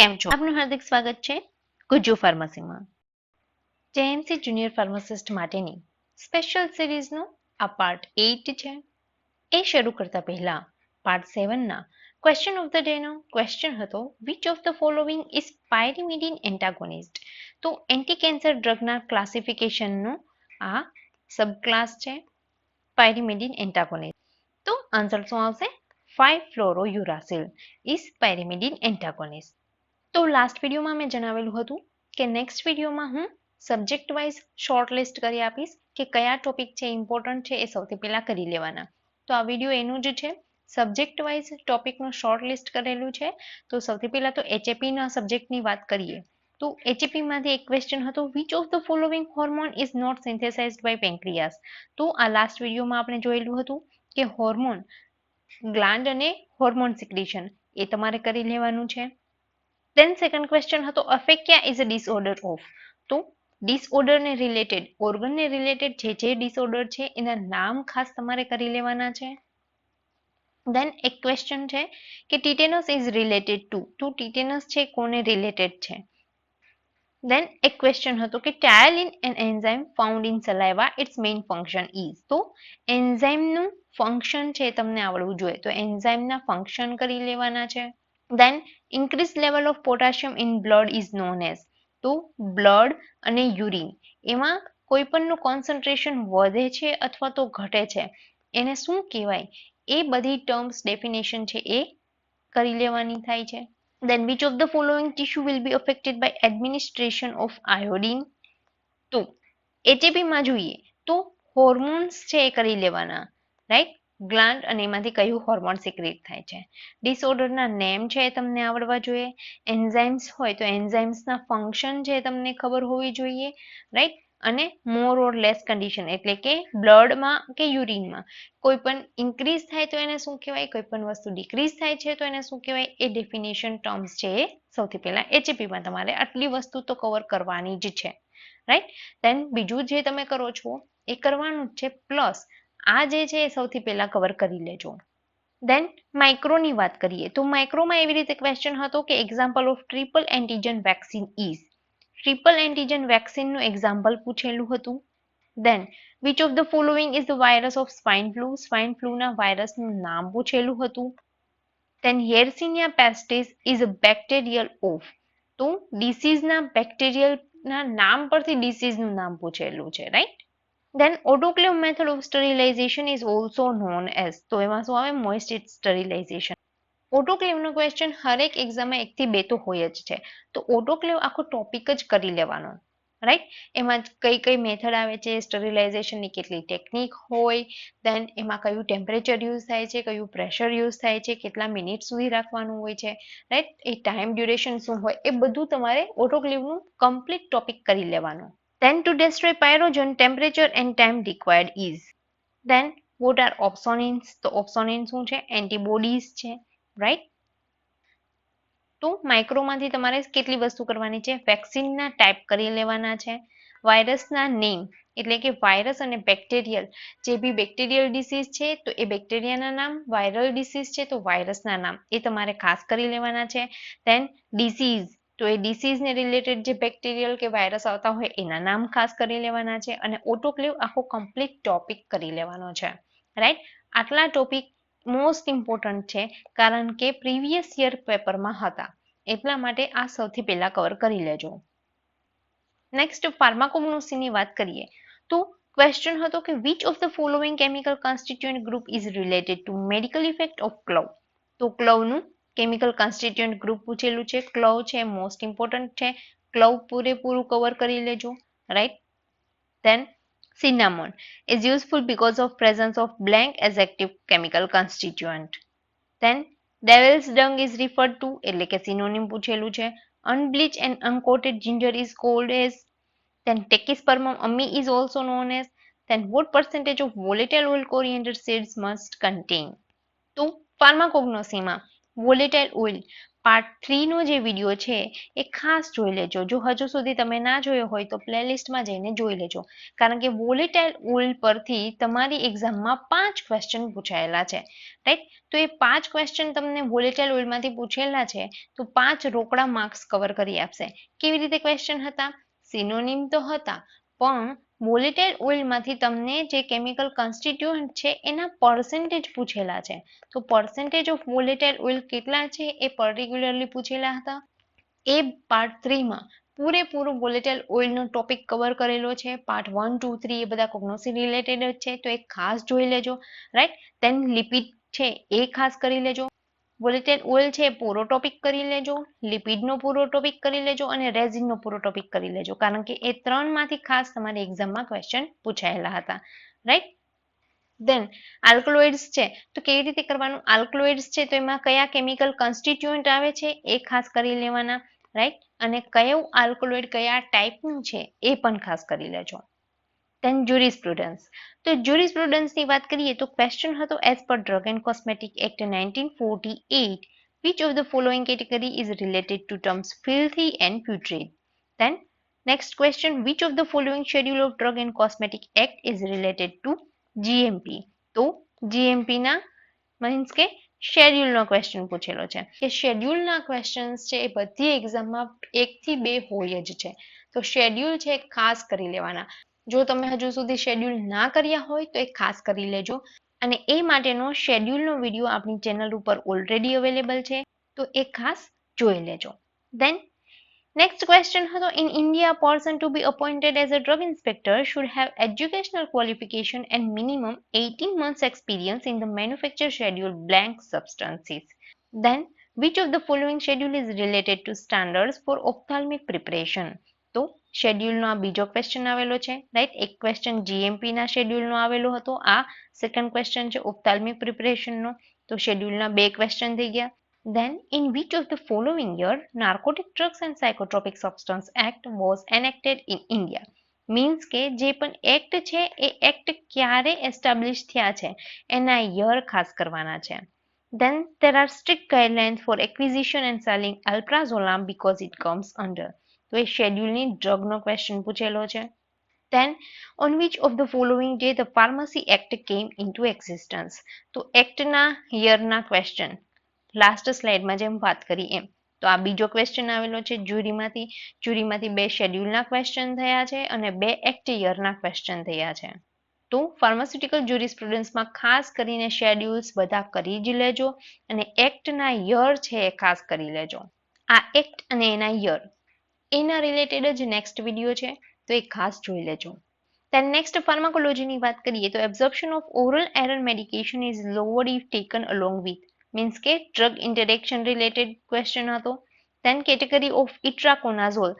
કેમ છો? આપનું હાર્દિક સ્વાગત છે ગુજ્જુ ફાર્મસીમાં. જેએમસી જુનિયર ફાર્માસિસ્ટ માટેની સ્પેશિયલ સિરીઝનો આ પાર્ટ એઇટ છે. એ શરૂ કરતા પહેલા પાર્ટ સેવનના ક્વેશ્ચન ઓફ ધ ડેનો ક્વેશ્ચન હતો which of the following is pyrimidine antagonist તો એન્ટી કેન્સર ડ્રગના ક્લાસિફિકેશનનો આ સબક્લાસ છે પાયરિમિડિન એન્ટાગોનિસ્ટ તો આન્સર શું આવશે? Five fluorouracil is pyrimidine antagonist તો લાસ્ટ વિડીયોમાં મેં જણાવેલું હતું કે નેક્સ્ટ વિડીયોમાં હું સબ્જેક્ટ વાઇઝ શોર્ટ લિસ્ટ કરી આપીશ કે કયા ટોપિક છે ઇમ્પોર્ટન્ટ છે એ સૌથી પહેલાં કરી લેવાના. તો આ વીડિયો એનું જ છે. સબ્જેક્ટ વાઇઝ ટોપિકનું શોર્ટ લિસ્ટ કરેલું છે. તો સૌથી પહેલાં તો એચએપીના સબ્જેક્ટની વાત કરીએ. તો એચએપીમાંથી એક ક્વેશ્ચન હતો which of the following hormone is not synthesized by pancreas તો આ લાસ્ટ વિડીયોમાં આપણે જોયેલું હતું કે હોર્મોન ગ્લાન્ડ અને હોર્મોન સિક્રેશન એ તમારે કરી લેવાનું છે. દેન સેકન્ડ ક્વેશ્ચન હતો aphakia is a disorder of તો ડિસઓર્ડરને રિલેટેડ ઓર્ગનને રિલેટેડ જે જે ડિસઓર્ડર છે, એના નામ ખાસ તમારે કરી લેવાના છે. ધેન એક ક્વેશ્ચન છે કે ટીટેનસ ઇઝ રિલેટેડ ટુ તો ટીટેનસ છે, કોને રિલેટેડ છે? ધેન એક ક્વેશ્ચન હતો કે ptyalin an enzyme found in saliva its main function is તો એન્ઝાઇમનું ફંક્શન છે, તમને આવડવું જોઈએ. તો એન્ઝાઇમના ફંક્શન કરી લેવાના છે. Then increase level of potassium in blood is known as તો બ્લડ અને યુરિન એમાં કોઈ પણનું કોન્સન્ટ્રેશન વધે છે અથવા તો ઘટે છે. એને શું કહેવાય? એ બધી ટર્મ્સ ડેફિનેશન છે એ કરી લેવાની થાય છે. Then which of the following tissue will be affected by administration of iodine? તો HAP માં જોઈએ તો હોર્મોન્સ છે એ કરી લેવાના રાઈટ ગ્લાન્ડ અને એમાંથી કયું હોર્મોન સિક્રેટ થાય છે. ડિસઓર્ડરના નેમ છે એ તમને આવડવા જોઈએ. એન્ઝાઇમ્સ હોય તો એન્ઝાઇમ્સના ફંક્શન છે તમને ખબર હોવી જોઈએ રાઈટ અને મોર ઓર લેસ કન્ડિશન એટલે કે બ્લડમાં કે યુરિનમાં કોઈ પણ ઇન્ક્રીઝ થાય તો એને શું કહેવાય? કોઈ પણ વસ્તુ ડિક્રીઝ થાય છે તો એને શું કહેવાય? એ ડેફિનેશન ટર્મ્સ છે એ સૌથી પહેલાં એચએપીમાં તમારે આટલી વસ્તુ તો કવર કરવાની જ છે રાઈટ દેન બીજું જે તમે કરો છો એ કરવાનું જ છે પ્લસ આ જે છે એ સૌથી પહેલા કવર કરી લેજો. દેન માઇક્રોની વાત કરીએ, તો માઇક્રોમાં એવી રીતે ક્વેશ્ચન હતો કે example of triple antigen vaccine is triple antigen વેક્સિનનું example પૂછેલું હતું. Then which of the following is the virus of swine flu swine ફ્લુના વાયરસનું નામ પૂછેલું હતું. Then Yersinia pestis is bacterial of તો ડિસીઝના બેક્ટેરિયલના નામ પરથી ડિસીઝનું નામ પૂછેલું છે right then autoclave method of sterilization is also known as, તો એમાં શું આવે? મોઇસ્ટ સ્ટરિલાઇઝેશન ઓટોક્લેવનો ક્વેશ્ચન હરેક એક્ઝામમાં એકથી બે તો હોય જ છે. તો ઓટોક્લેવ આખો ટોપિક જ કરી લેવાનો. રાઈટ એમાં કઈ કઈ મેથડ આવે છે? સ્ટરિલાઇઝેશનની કેટલી ટેકનિક હોય? દેન એમાં કયું ટેમ્પરેચર યુઝ થાય છે? કયું પ્રેશર યુઝ થાય છે? કેટલા મિનિટ સુધી રાખવાનું હોય છે? રાઈટ એ ટાઈમ ડ્યુરેશન શું હોય? એ બધું તમારે ઓટોક્લેવનું કમ્પ્લીટ ટોપિક કરી લેવાનું. Then to destroy pyrogen temperature and time required is. Then what are opsonins? તો opsonin શું છે? એન્ટીબોડીઝ છે રાઈટ તો માઇક્રોમાંથી તમારે કેટલી વસ્તુ કરવાની છે? વેક્સિનના ટાઈપ કરી લેવાના છે. વાયરસના નેમ એટલે કે વાયરસ અને બેક્ટેરિયલ જે બી બેક્ટેરિયલ ડિસીઝ છે, તો એ બેક્ટેરિયાના નામ વાયરલ ડિસીઝ છે, તો વાયરસના નામ. એ તમારે ખાસ કરી લેવાના છે. દેન ડિસીઝ તો એ ડિસીઝને રિલેટેડ જે બેક્ટેરિયલ કે વાયરસ આવતા હોય એના નામ ખાસ કરી લેવાના છે અને ઓટોક્લેવ આખો કમ્પ્લીટ ટોપિક કરી લેવાનો છે. રાઈટ આટલા ટોપિક મોસ્ટ ઇમ્પોર્ટન્ટ છે કારણ કે પ્રીવિયસ યર પેપરમાં હતા. એટલા માટે આ સૌથી પહેલા કવર કરી લેજો. નેક્સ્ટ ફાર્માકોગ્નોસીની વાત કરીએ. તો ક્વેશ્ચન હતો કે which of the following chemical constituent group is related to medical effect of clove તો ક્લવનું કેમિકલ કોન્સ્ટિટ્યુઅન્ટ ગ્રુપ પૂછેલું છે ક્લવ છે મોસ્ટ ઇમ્પોર્ટન્ટ છે ક્લવ પૂરેપૂરું કવર કરી લેજો right then cinnamon is useful because of presence of blank as active chemical constituent then devil's dung is referred to એટલે કે synonym પૂછેલું છે unbleached and uncoated ginger is called as then Tachyspermum ammi is also known as then what percentage of volatile oil coriander seeds must contain તો ફાર્માકોગ્નોસીમાં volatile oil part થ્રીનો જે video છે, એ ખાસ જોઈ લેજો. જો હજુ સુધી તમે ના જોયો હોય તો પ્લેલિસ્ટમાં જઈને જોઈ લેજો. કારણ કે વોલેટાઇલ ઓઇલ પરથી તમારી એક્ઝામમાં પાંચ ક્વેશ્ચન પૂછાયેલા છે. રાઈટ તો એ પાંચ ક્વેશ્ચન તમને વોલેટાઇલ ઓઇલમાંથી પૂછેલા છે, તો પાંચ રોકડા માર્ક્સ કવર કરી આપશે. કેવી રીતે ક્વેશ્ચન હતા? સિનોનિમ તો હતા, પણ વોલેટાઇલ ઓઇલમાંથી તમને જે કેમિકલ કન્સ્ટિટ્યુન્ટ છે, એના પર્સન્ટેજ પૂછેલા છે. તો પર્સન્ટેજ ઓફ વોલેટાઇલ ઓઇલ કેટલા છે? એ પર્ટિક્યુલરલી પૂછેલા હતા. એ પાર્ટ થ્રીમાં પૂરેપૂરું વોલેટાઇલ ઓઇલનો ટોપિક કવર કરેલો છે. પાર્ટ વન ટુ થ્રી એ બધા કોગ્નોસી રિલેટેડ જ છે. તો એ ખાસ જોઈ લેજો. રાઈટ દેન લિપિડ છે, એ ખાસ કરી લેજો. વોલેટાઇલ ઓઇલ છે પૂરો ટોપિક કરી લેજો લિપિડનો પૂરો ટોપિક કરી લેજો અને રેઝિનનો પૂરો ટોપિક કરી લેજો. કારણ કે એ ત્રણમાંથી ખાસ તમારી એક્ઝામમાં ક્વેશ્ચન પૂછાયેલા હતા. રાઈટ દેન આલ્કલોઇડ્સ છે. તો કેવી રીતે કરવાનું? આલ્કલોઇડ્સ છે તો એમાં કયા કેમિકલ કન્સ્ટિટ્યુઅન્ટ આવે છે એ ખાસ કરી લેવાના. રાઈટ અને કયું આલ્કલોઇડ કયા ટાઈપનું છે એ પણ ખાસ કરી લેજો. દેન jurisprudence તો jurisprudence ની વાત કરીએ તો ક્વેશ્ચન હતો as per drug and cosmetic act nineteen forty eight which of the following category is related to terms filthy and putrid then next question which of the following schedule of drug and cosmetic act is related to gmp તો gmp ના means કે શેડ્યુલનો question પૂછેલો છે કે શેડ્યુલના questions છે એ બધી એક્ઝામમાં એકથી બે હોય જ છે તો શેડ્યુલ છે ખાસ કરી લેવાના જો તમે હજુ સુધી શેડ્યુલ ના કર્યા હોય તો એ ખાસ કરી લેજો. અને એ માટેનો શેડ્યુલનો વીડિયો આપણી ચેનલ ઉપર ઓલરેડી અવેલેબલ છે. તો એ ખાસ જોઈ લેજો. દેન નેક્સ્ટ ક્વેશ્ચન હતો in India person to be appointed as a drug inspector should have educational qualification and minimum 18 months experience in the manufacture schedule blank substances. Then, which of the following schedule is related to standards for ophthalmic preparation? તો શેડ્યુલનો આ બીજો question આવેલો છે right એક question GMP ના શેડ્યુલનો આવેલો હતો આ સેકન્ડ ક્વેશ્ચન છે ઓપ્થાલ્મિક પ્રિપરેશનનો તો શેડ્યુલના બે ક્વેશ્ચન થઈ ગયા then in which of the following year narcotic drugs and psychotropic substance act was enacted in india means કે જે પણ એક્ટ છે એ એક્ટ ક્યારે એસ્ટાબ્લિશ થયા છે એના યર ખાસ કરવાના છે then there are strict guidelines for acquisition and selling alprazolam because it comes under તો એ શેડ્યુલની ડ્રગનો ક્વેશ્ચન પૂછેલો છે. Then, on which of the following day the pharmacy act came into existence? તો એક્ટના યરના ક્વેશ્ચન લાસ્ટ સ્લાઇડમાં જેમ વાત કરી એમ. તો આ બીજો ક્વેશ્ચન આવેલો છે જ્યુરીમાંથી જ્યુરીમાંથી બે શેડ્યુલના ક્વેશ્ચન થયા છે અને બે એક્ટ યરના ક્વેશ્ચન થયા છે. તો ફાર્માસ્યુટિકલ જ્યુરિસ્પ્રુડન્સમાં ખાસ કરીને શેડ્યુલ્સ બધા કરી જ લેજો અને એક્ટના યર છે એ ખાસ કરી લેજો. આ એક્ટ અને એના યર એના રિલેટેડ જ નેક્સ્ટ વીડિયો છે, તો એ ખાસ જોઈ લેજો. Then next ફાર્માકોલોજીની વાત કરીએ, તો absorption of oral iron medication is lower if taken along with means કે ડ્રગ ઇન્ટરેક્શન રિલેટેડ ક્વેશ્ચન હતો. Then category of itraconazole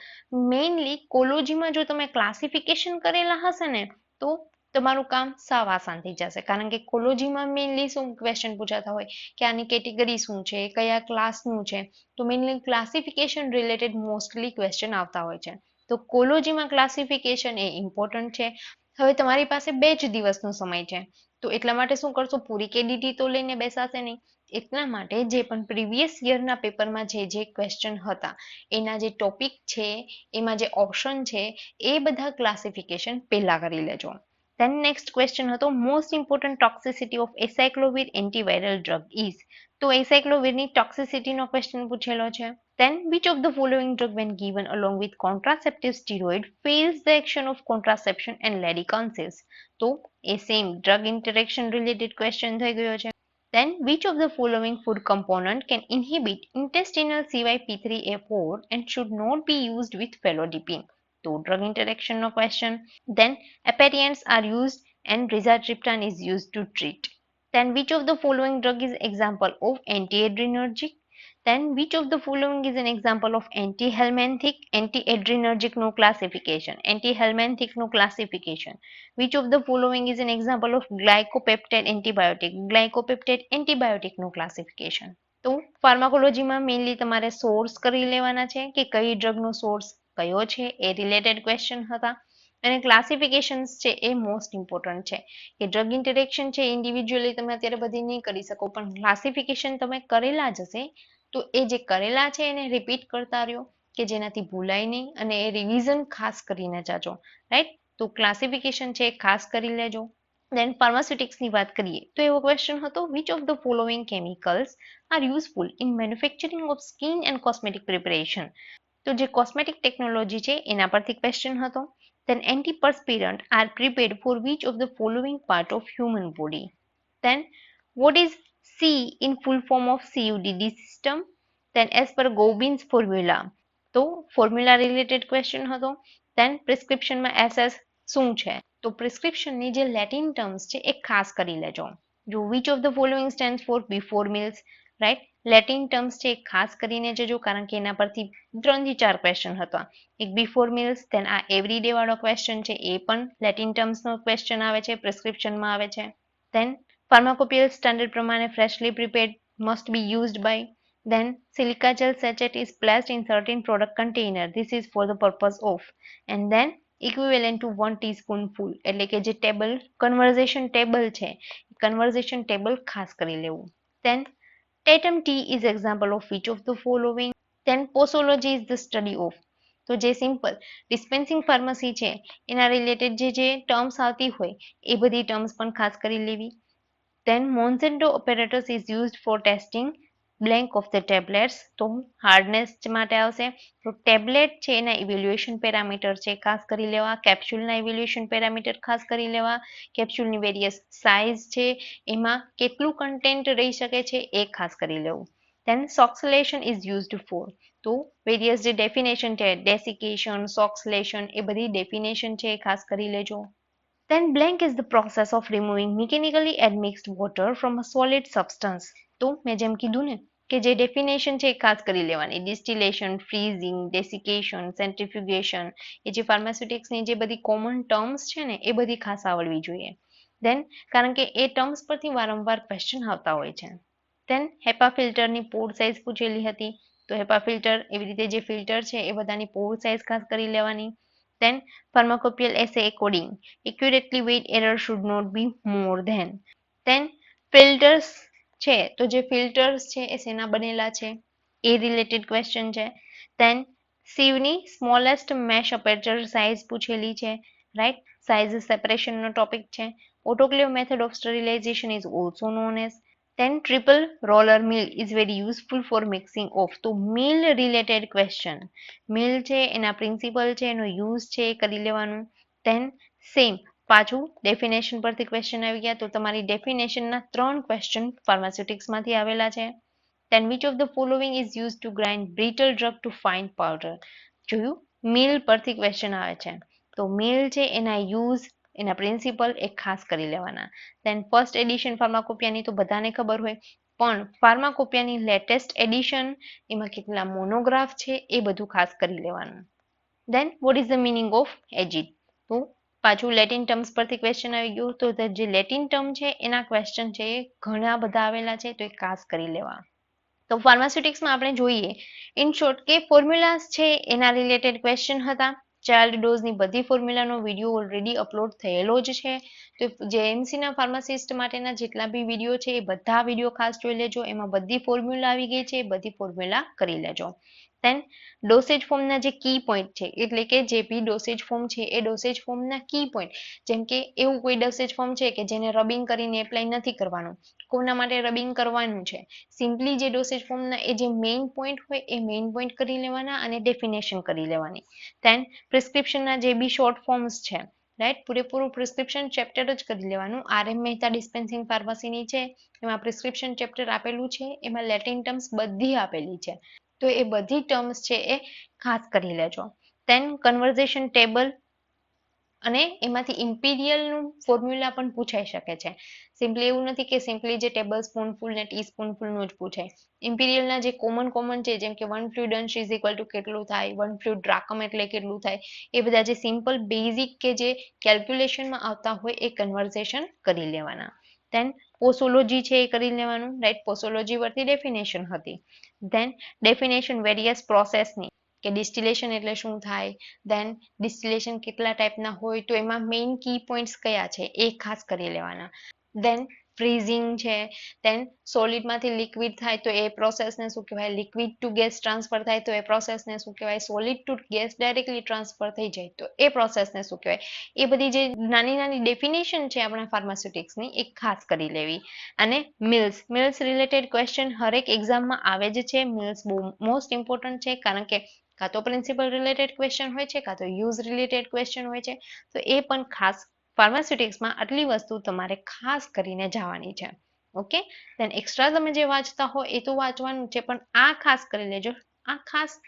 mainly કોલોજીમાં જો તમે ક્લાસિફિકેશન કરેલા હશે ને, તો તમારું કામ સાવ આસાન થઈ જશે. કારણ કે કોલોજીમાં મેઇનલી શું ક્વેશ્ચન પૂછાતા હોય કે આની કેટેગરી શું છે, કયા ક્લાસનું છે? તો mainly classification related mostly question આવતા હોય છે. તો કોલોજીમાં ક્લાસિફિકેશન એ ઇમ્પોર્ટન્ટ છે. હવે તમારી પાસે બે જ દિવસનો સમય છે. તો એટલા માટે શું કરશો? પૂરી કેડીટી તો લઈને બેસાશે નહીં. એટલા માટે જે પણ પ્રીવિયસ યરના પેપરમાં જે જે ક્વેશ્ચન હતા, એના જે ટોપિક છે, એમાં જે ઓપ્શન છે, એ બધા ક્લાસિફિકેશન પહેલા કરી લેજો. then next question હતો most important toxicity of acyclovir antiviral drug is તો એસાયક્લોવિરની ટોક્સિસિટીનો ક્વેશ્ચન પૂછેલો છે then which of the following drug when given along with contraceptive steroid fails the action of contraception and ladyconsis તો એ same drug interaction related question થઈ ગયો છે then which of the following food component can inhibit intestinal CYP3A4 and should not be used with felodipine તો drug interaction no question then aperients are used and rizatriptan is used to treat then which of the following drug is example of antiadrenergic then which of the following is an example of antihelminthic antiadrenergic no classification antihelminthic no classification which of the following is an example of glycopeptide antibiotic glycopeptide antibiotic no classification તો ફાર્માકોલોજીમાં mainly તમારે source કરી લેવાના છે કે કઈ ડ્રગનો source કયો છે? એ રિલેટેડ ક્વેશ્ચન હતા. અને ક્લાસિફિકેશન્સ છે એ મોસ્ટ ઇમ્પોર્ટન્ટ છે. કે ડ્રગ ઇન્ટરેક્શન છે ઇન્ડિવિજ્યુઅલી તમે અત્યારે બધી નહીં કરી શકો, પણ ક્લાસિફિકેશન તમે કરેલા જ હશે, તો એ જે કરેલા છે એને રિપીટ કરતા રહ્યો, કે જેનાથી ભૂલાય નહીં અને એ રિવિઝન ખાસ કરીને જાજો. રાઈટ તો ક્લાસિફિકેશન છે ખાસ કરી લેજો. દેન ફાર્માસ્યુટિક્સની વાત કરીએ, તો એવો ક્વેશ્ચન હતો which of the following chemicals are useful in manufacturing of skin and cosmetic preparation તો જે કોસ્મેટિક ટેકનોલોજી છે એના પરથી ક્વેશ્ચન હતો then antiperspirant are prepared for which of the following part of human body then what is c in full form of CUDD system then as per Gobin's formula તો formula related question હતો then પ્રિસ્ક્રિપ્શનમાં SS શું છે તો પ્રિસ્ક્રિપ્શનની જે Latin terms છે એ ખાસ કરી લેજો જો which of the following stand for before meals right Latin terms છે, ખાસ કરીને જજો કારણ કે એના પરથી ત્રણથી ચાર ક્વેશ્ચન હતા. એક બિફોર મિલ્સ ધેન આ એવરી ડે વાળો ક્વેશ્ચન છે, એ પણ લેટિન ટર્મ્સનો ક્વેશ્ચન આવે છે પ્રિસ્ક્રિપ્શનમાં આવે છે. ધેન ફાર્માકોપિયલ સ્ટાન્ડર્ડ પ્રમાણે freshly prepared must be used by then silica gel sachet is placed in in product container this is for the purpose of and then then, equivalent to 1 teaspoonful. એટલે કે જે table conversion table છે conversion table ખાસ કરી લેવું. Then tatum tea is example of which of the following then posology is the study of તો જે simple dispensing pharmacy છે એના રિલેટેડ જે જે ટર્મ્સ આવતી હોય એ બધી ટર્મ્સ પણ ખાસ કરી લેવી then Monsanto apparatus is used for testing blank ઓફ ધ ટેબ્લેટ્સ તો હાર્ડનેસ માટે આવશે. તો ટેબ્લેટ છે એના ઇવેલ્યુએશન પેરામીટર છે, ખાસ કરી લેવા. કેપ્સ્યુલના ઇવેલ્યુએશન પેરામીટર ખાસ કરી લેવા. કેપ્સ્યુલની વેરિયસ સાઇઝ છે, એમાં કેટલું કન્ટેન્ટ રહી શકે છે એ ખાસ કરી લેવું. Then soxylation is used for. તો વેરિયસ જે ડેફિનેશન છે ડેસિકેશન સોક્સલેશન એ બધી ડેફિનેશન છે એ ખાસ કરી લેજો. Then blank is the process of removing mechanically admixed water from a solid substance. તો મેં જેમ કીધું ને કે જે ડેફિનેશન છે એ ખાસ કરી લેવાની. ડિસ્ટિલેશન ફ્રીઝિંગ ડેસિકેશન સેન્ટ્રીફ્યુગેશન એ જે ફાર્માસ્યુટિક્સની જે બધી કોમન ટર્મ્સ છે ને, એ બધી ખાસ આવડવી જોઈએ. દેન કારણ કે એ ટર્મ્સ પરથી વારંવાર ક્વેશ્ચન આવતા હોય છે. દેન હેપા ફિલ્ટરની પોર સાઇઝ પૂછેલી હતી. તો હેપા ફિલ્ટર એવી રીતે જે ફિલ્ટર છે એ બધાની પોર સાઇઝ ખાસ કરી લેવાની. Then pharmacopoeial assay according accurately weight error should not be more than then, filters છે તો જે ફિલ્ટર્સ છે એ શેના બનેલા છે એ રિલેટેડ ક્વેશ્ચન છે then સીવની સ્મોલેસ્ટ મેશ અપેચર સાઇઝ પૂછેલી છે રાઈટ સાઇઝ સેપરેશનનો ટોપિક છે autoclave method of sterilization is also known as then triple roller mill is very useful for mixing of તો mill related question મિલ છે એના principal છે એનો યુઝ છે એ કરી લેવાનું then સેમ પાછું ડેફિનેશન પરથી ક્વેશ્ચન આવી ગયા. તો તમારી ડેફિનેશનના ત્રણ ક્વેશ્ચન ફાર્માસ્યુટિક્સમાંથી આવેલા છે. Then which of the following is used to grind brittle drug to fine powder? જોયું? મિલ પરથી ક્વેશ્ચન આવે છે. તો મિલ છે, એના યુઝ એના પ્રિન્સિપલ એ ખાસ કરી લેવાના. દેન ફર્સ્ટ એડિશન ફાર્માકોપિયાની તો બધાને ખબર હોય. પણ ફાર્માકોપિયાની લેટેસ્ટ એડિશન એમાં કેટલા મોનોગ્રાફ છે, એ બધું ખાસ કરી લેવાનું. Then what is the meaning of એજિડ તો પાછું લેટિન ટર્મ્સ પરથી ક્વેશ્ચન આવી ગયું. તો જે લેટિન ટર્મ છે, એના ક્વેશ્ચન છે એ ઘણા બધા આવેલા છે. તો એ ખાસ કરી લેવા. તો ફાર્માસ્યુટિક્સમાં આપણે જોઈએ. ઇન શોર્ટ કે ફોર્મ્યુલાસ છે એના રિલેટેડ ક્વેશ્ચન હતા. ચાઇલ્ડ ડોઝની બધી ફોર્મ્યુલાનો વીડિયો ઓલરેડી અપલોડ થયેલો જ છે. તો જેએમસીના ફાર્માસિસ્ટ માટેના જેટલા બી વીડિયો છે એ બધા વીડિયો ખાસ જોઈ લેજો. એમાં બધી ફોર્મ્યુલા આવી ગઈ છે. બધી ફોર્મ્યુલા કરી લેજો. દેન form ના જે key point છે, એટલે કે જે બી dosage form છે, એ dosage form ના key point. જેમ કે એવું કોઈ dosage form છે કે જેને rubbing કરીને apply નથી કરવાનું. કોના માટે rubbing કરવાનું છે? Simply જે dosage form ના, એ જે main point હોય, એ main point કરી લેવાના અને ડેફિનેશન કરી લેવાની. દેન પ્રિસ્ક્રિપ્શનના જે બી શોર્ટ forms છે રાઈટ પૂરેપૂરું પ્રિસ્ક્રિપ્શન ચેપ્ટર જ કરી લેવાનું. આર એમ મહેતા ડિસ્પેન્સિંગ ફાર્મસીની છે, એમાં પ્રિસ્ક્રિપ્શન ચેપ્ટર આપેલું છે, એમાં લેટિન ટર્મ્સ બધી આપેલી છે. તો એ બધી ટર્મ્સ છે એ ખાસ કરી લેજો. ધેન કન્વર્ઝેશન ટેબલ અને એમાંથી ઇમ્પિરિયલનું ફોર્મ્યુલા પણ પૂછાઈ શકે છે. સિમ્પલી એવું નથી કે સિમ્પલી જે ટેબલ સ્પૂનફુલ ને ટી સ્પૂનફુલનું જ પૂછાય. ઇમ્પિરિયલના જે કોમન કોમન છે, જેમ કે one fluid ounce is equal to કેટલું થાય વન ફ્લુડ ડ્રાકમ એટલે કેટલું થાય, એ બધા જે સિમ્પલ બેઝિક કે જે કેલ્ક્યુલેશનમાં આવતા હોય એ કન્વર્ઝેશન કરી લેવાના. દેન પોસોલોજી છે એ કરી લેવાનું રાઈટ પોસોલોજી પરથી ડેફિનેશન હતી. દેન ડેફિનેશન વેરિયસ પ્રોસેસની કે ડિસ્ટિલેશન એટલે શું થાય? ધેન ડિસ્ટિલેશન કેટલા ટાઈપના હોય? તો એમાં મેઇન કી પોઈન્ટ્સ કયા છે? એ ખાસ કરી લેવાના. દેન ફ્રીઝિંગ છે દેન સોલિડમાંથી લિક્વિડ થાય તો એ પ્રોસેસને શું કહેવાય? લિક્વિડ ટુ ગેસ ટ્રાન્સફર થાય તો એ પ્રોસેસને શું કહેવાય? Solid to gas directly transfer થઈ જાય તો એ પ્રોસેસને શું કહેવાય? એ બધી જે નાની નાની ડેફિનેશન છે આપણા ફાર્માસ્યુટિક્સની એ ખાસ કરી લેવી. અને મિલ્સ મિલ્સ રિલેટેડ ક્વેશ્ચન હરેક એક્ઝામમાં આવે જ છે. મિલ્સ બહુ મોસ્ટ ઇમ્પોર્ટન્ટ છે, કારણ કે કાં તો પ્રિન્સિપલ રિલેટેડ ક્વેશ્ચન હોય છે, કાં તો યુઝ રિલેટેડ ક્વેશ્ચન હોય છે. તો એ પણ ખાસ ફાર્માસ્યુટિક્સમાં આટલી વસ્તુ તમારે ખાસ કરીને જવાની છે. ઓકે? દેન એક્સ્ટ્રા તમે જે વાંચતા હો એ તો વાંચવાનું છે, પણ આ ખાસ કરી લેજો. આ ખાસ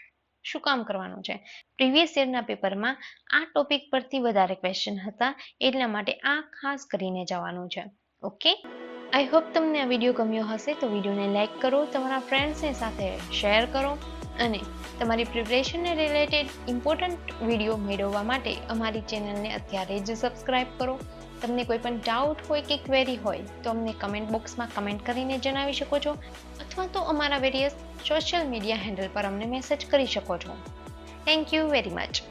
શું કામ કરવાનું છે? પ્રીવિયસ યરના પેપરમાં આ ટોપિક પરથી વધારે ક્વેશ્ચન હતા, એટલા માટે આ ખાસ કરીને જવાનું છે. ઓકે? આઈ હોપ તમને આ વીડિયો ગમ્યો હશે, તો વિડીયોને લાઇક કરો, તમારા ફ્રેન્ડ્સની સાથે શેર કરો. અને તમારી પ્રિપરેશનને રિલેટેડ ઇમ્પોર્ટન્ટ વીડિયો મેળવવા માટે અમારી ચેનલને અત્યારે જ સબસ્ક્રાઇબ કરો. તમને કોઈ પણ ડાઉટ હોય કે ક્વેરી હોય, તો અમને કમેન્ટ બોક્સમાં કમેન્ટ કરીને જણાવી શકો છો, અથવા તો અમારા વેરિયસ સોશિયલ મીડિયા હેન્ડલ પર અમને મેસેજ કરી શકો છો. Thank you very much